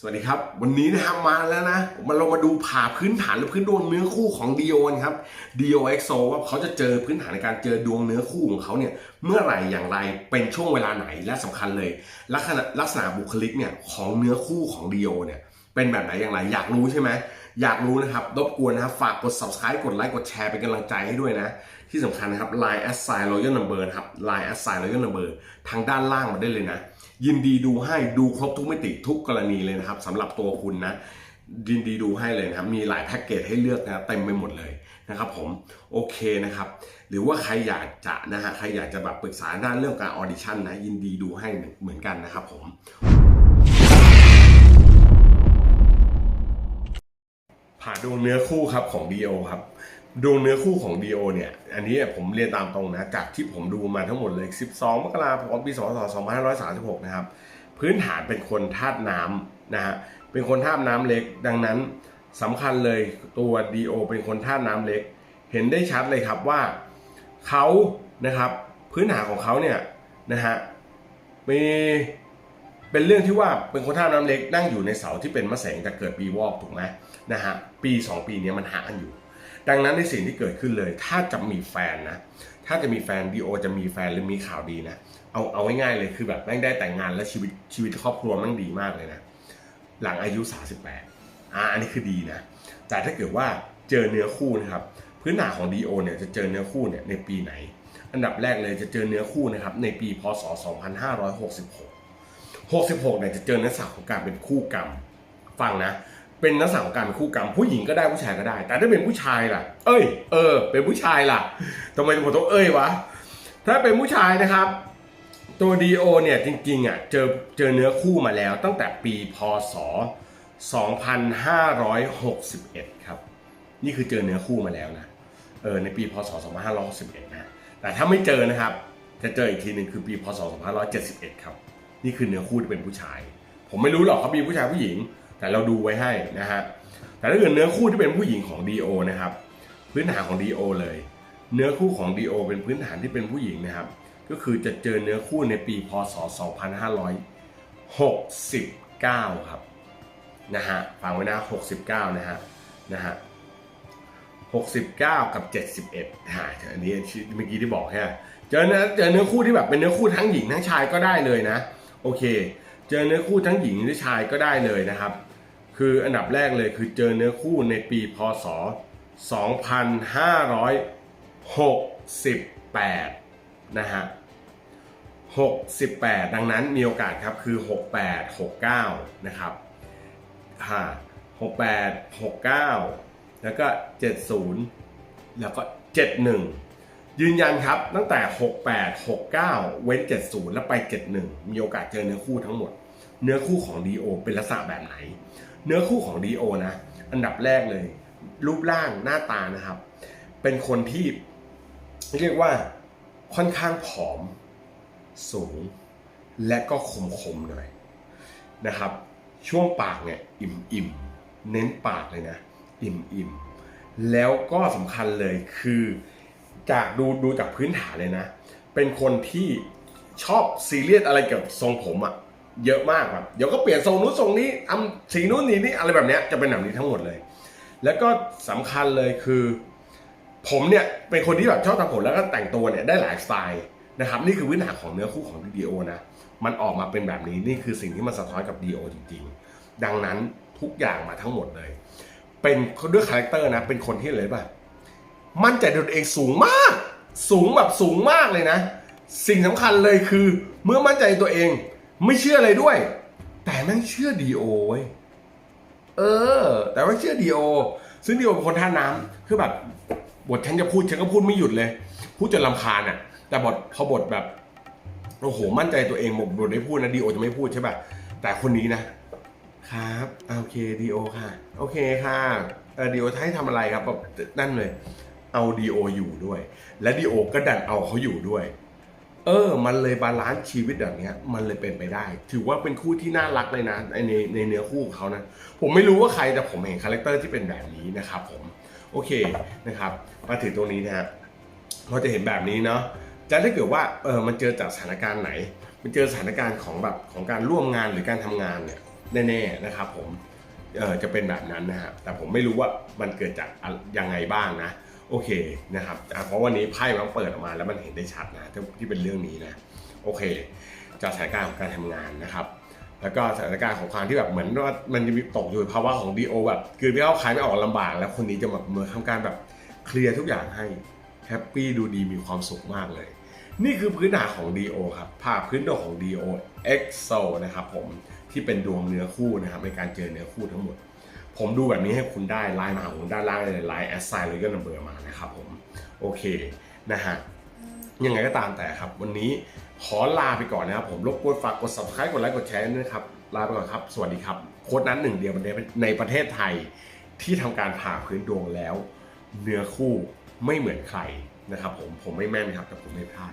สวัสดีครับ วันนี้นะครับมาแล้วนะมาเรามาดูผ่าพื้นฐานหรือพื้นดวงเนื้อคู่ของดีโอนะครับดีโอเอ็กโซว่าเขาจะเจอพื้นฐานในการเจอดวงเนื้อคู่ของเขาเนี่ยเมื่อไหร่อย่างไรเป็นช่วงเวลาไหนและสำคัญเลย ลักษณะลักษณะบุคลิกเนี่ยของเนื้อคู่ของดีโอเนี่ยเป็นแบบไหนอย่างไรอยากรู้ใช่ไหมอยากรู้นะครับรบกวนนะครับฝากกด subscribe กดไลค์กดแชร์เป็นกำลังใจให้ด้วยนะ ที่สำคัญนะครับ Line a s s i g n Royal Number ครับ Line a s s i g n Royal Number ทางด้านล่างมาได้เลยนะ ยินดีดูให้ดูครบทุกมิติทุกกรณีเลยนะครับสำหรับตัวคุณนะยินดีดูให้เลยนะครับมีหลายแพ็กเกจให้เลือกนะเต็มไปหมดเลยนะครับผมโอเคนะครับหรือว่าใครอยากจะนะฮะใครอยากจะแบบปรึกษาด้านเรื่องการออดิชั่นนะยินดีดูให้เหมือนกันนะครับผมผ่าดวงเนื้อคู่ครับของ DO ครับ ดวงเนื้อคู่ของ DO เนี่ย อันนี้ผมเรียนตามตรงนะ จากที่ผมดูมาทั้งหมดเลย 12 มกราคมปี 2536 นะครับ พื้นฐานเป็นคนธาตุน้ำนะฮะ เป็นคนธาตุน้ำเล็ก ดังนั้นสำคัญเลยตัว DO เป็นคนธาตุน้ำเล็ก เห็นได้ชัดเลยครับว่าเขานะครับ พื้นฐานของเขาเนี่ยนะฮะ มีเป็นเรื่องที่ว่าเป็นคนท่าตุน้ำเล็กนั่งอยู่ในเสาที่เป็นมะแสงแต่เกิดปีวอกถูกไหมนะฮะปี 2 ปีนี้มันหากันอยู่ ดังนั้นในสิ่งที่เกิดขึ้นเลย ถ้าจะมีแฟนนะ ถ้าจะมีแฟนดีโอจะมีแฟนหรือมีข่าวดีนะ เอาเอาง่ายๆเลยคือแบบแม่งได้แต่งงานและชีวิตชีวิตครอบครัวแม่งดีมากเลยนะ หลังอายุ 38อ่าอันนี้คือดีนะ แต่ถ้าเกิดว่าเจอเนื้อคู่นะครับ พื้นฐานของดีโอเนี่ยจะเจอเนื้อคู่เนี่ยในปีไหน อันดับแรกเลยจะเจอเนื้อคู่นะครับในปีพศ 2566 66เนี่ยจะเจอเนักษาวของการเป็นคู่กรรมฟังนะ เป็นนักษาของการคู่กรรมผู้หญิงก็ได้ผู้ชายก็ได้ แต่ถ้าเป็นผู้ชายล่ะ เอ้ย เออ เป็นผู้ชายล่ะทำไมผมต้องเอ้ยวะถ้าเป็นผู้ชายนะครับ ตัวดีโอเนี่ยจริงๆอะเจอเจอเนื้อคู่มาแล้วตั้งแต่ปีพศ 2561 ครับ นี่คือเจอเนื้อคู่มาแล้วนะเออในปีพศ 2561 นะแต่ถ้าไม่เจอนะครับ จะเจออีกทีหนึ่งคือปีพศ 2571 ครับ นี่คือเนื้อคู่ที่เป็นผู้ชาย ผมไม่รู้หรอกเขามีผู้ชายผู้หญิง แต่เราดูไว้ให้นะฮะแต่ถ้าเกิดเนื้อคู่ที่เป็นผู้หญิงของ DO นะครับ พื้นฐานของ DO เลย เนื้อคู่ของ DO เป็นพื้นฐานที่เป็นผู้หญิงนะครับ ก็คือจะเจอเนื้อคู่ในปีพศ 2569 ครับนะฮะฟังไว้นะ69 นะฮะนะฮะ69 กับ 71ฮะอันนี้เมื่อกี้ที่บอกแค่เจอเนื้อเจอเนื้อคู่ที่แบบเป็นเนื้อคู่ทั้งหญิงทั้งชายก็ได้เลยนะ โอเค เจอเนื้อคู่ทั้งหญิงหรือชายก็ได้เลยนะครับ คืออันดับแรกเลยคือเจอเนื้อคู่ในปีพศ 2568 นะฮะ 68 ดังนั้นมีโอกาสครับคือ 68 69 นะครับฮ่า68 69 แล้วก็ 70 แล้วก็ 71 ยืนยันครับตั้งแต่ 68 69 เว้น 70 แล้วไป 71 มีโอกาสเจอเนื้อคู่ทั้งหมด เนื้อคู่ของ DO เป็นลักษณะแบบไหน เนื้อคู่ของ DO นะ อันดับแรกเลย รูปร่างหน้าตานะครับ เป็นคนที่เรียกว่าค่อนข้างผอม สูง และก็คมคมๆหน่อยนะครับ ช่วงปากเนี่ยอิ่มอิ่มๆเน้นปากเลยนะ อิ่มอิ่มๆแล้วก็สำคัญเลยคือจากดูดูจากพื้นฐานเลยนะ เป็นคนที่ชอบซีเรียสอะไรเกี่ยวกับทรงผมอะ เยอะมากแบบเดี๋ยวก็เปลี่ยนทรงนู้นทรงนี้ทำสีนู้นนี่นี่อะไรแบบเนี้ยจะเป็นแบบนี้ทั้งหมดเลย แล้วก็สำคัญเลยคือ ผมเนี่ยเป็นคนที่แบบชอบทำผมแล้วก็แต่งตัวเนี่ยได้หลายสไตล์นะครับนี่คือพื้นฐาของเนื้อคู่ของดีโอนะมันออกมาเป็นแบบนี้นี่คือสิ่งที่มันสะท้อนกับดีโอจริง ๆ ดังนั้นทุกอย่างมาทั้งหมดเลย เป็นด้วยคาแรคเตอร์นะเป็นคนที่เลยป่ะมั่นใจตัวเองสูงมาก สูงแบบสูงมากเลยนะ สิ่งสำคัญเลยคือเมื่อมั่นใจตัวเอง ไม่เชื่ออะไรด้วย แต่แม่งเชื่อดีโอเว้ยเออ แต่ว่าเชื่อดีโอ ซึ่งดีโอเป็นคนท่าน้ำคือแบบบทฉันจะพูดฉันก็พูดไม่หยุดเลย พูดจนลำคาญอะ แต่บทพอบทแบบโอ้โหมั่นใจตัวเองบทบทได้พูดนะดีโอจะไม่พูดใช่ป่ะแต่คนนี้นะครับโอเคดีโอค่ะ โอเคค่ะเออดีโอให้ทำอะไรครับแบบนั่นเลย เอาดีโออยู่ด้วย และดีโอก็ดันเอาเขาอยู่ด้วย เออ มันเลยบาลานซ์ชีวิตแบบนี้มันเลยเป็นไปได้ ถือว่าเป็นคู่ที่น่ารักเลยนะในในในเนื้อคู่ของเขานะ ผมไม่รู้ว่าใครแต่ผมเห็นคาแรคเตอร์ที่เป็นแบบนี้นะครับผม โอเคนะครับ มาถึงตรงนี้นะฮะเราจะเห็นแบบนี้เนาะจะถ้าเกิดว่าเออมันเจอจากสถานการณ์ไหน มันเจอสถานการณ์ของแบบของการร่วมงานหรือการทำงานเนี่ยแน่ๆนะครับผมเออจะเป็นแบบนั้นนะฮะแต่ผมไม่รู้ว่ามันเกิดจากยังไงบ้างนะ โอเคนะครับเพราะวันนี้ไพ่มันเปิดออกมาแล้วมันเห็นได้ชัดนะที่เป็นเรื่องนี้นะโอเคจากสถานการณ์ของการทำงานนะครับแล้วก็สถานการณ์ของความที่แบบเหมือนว่ามันจะมีตกอยู่ในภาวะของดีโอแบบคือพี่เขาขายไม่ออกลำบาก แล้วคนนี้จะแบบมาทำการแบบเคลียร์ทุกอย่างให้แฮปปี้ดูดีมีความสุขมากเลย นี่คือพื้นฐานของ DO ครับภาพพื้นดวงของ DO EXO นะครับผมที่เป็นดวงเนื้อคู่นะครับในการเจอเนื้อคู่ทั้งหมด ผมดูแบบนี้ให้คุณได้ไลน์มาหาผมด้านล่างเลยไลน์แอสไซน์เลยก็นัมเบอร์มานะครับผมโอเคนะฮะยังไงก็ตามแต่ครับ วันนี้ขอลาไปก่อนนะครับ ผมรบกวนฝากกด subscribe กดไลค์กดแชร์ด้วยนะครับลาไปก่อนครับ สวัสดีครับ โค้ดนั้นหนึ่งเดียวในในประเทศไทยที่ทำการผ่าพื้นดวงแล้ว เนื้อคู่ไม่เหมือนใครนะครับผมผมไม่แม่นครับแต่ผมไม่พลาด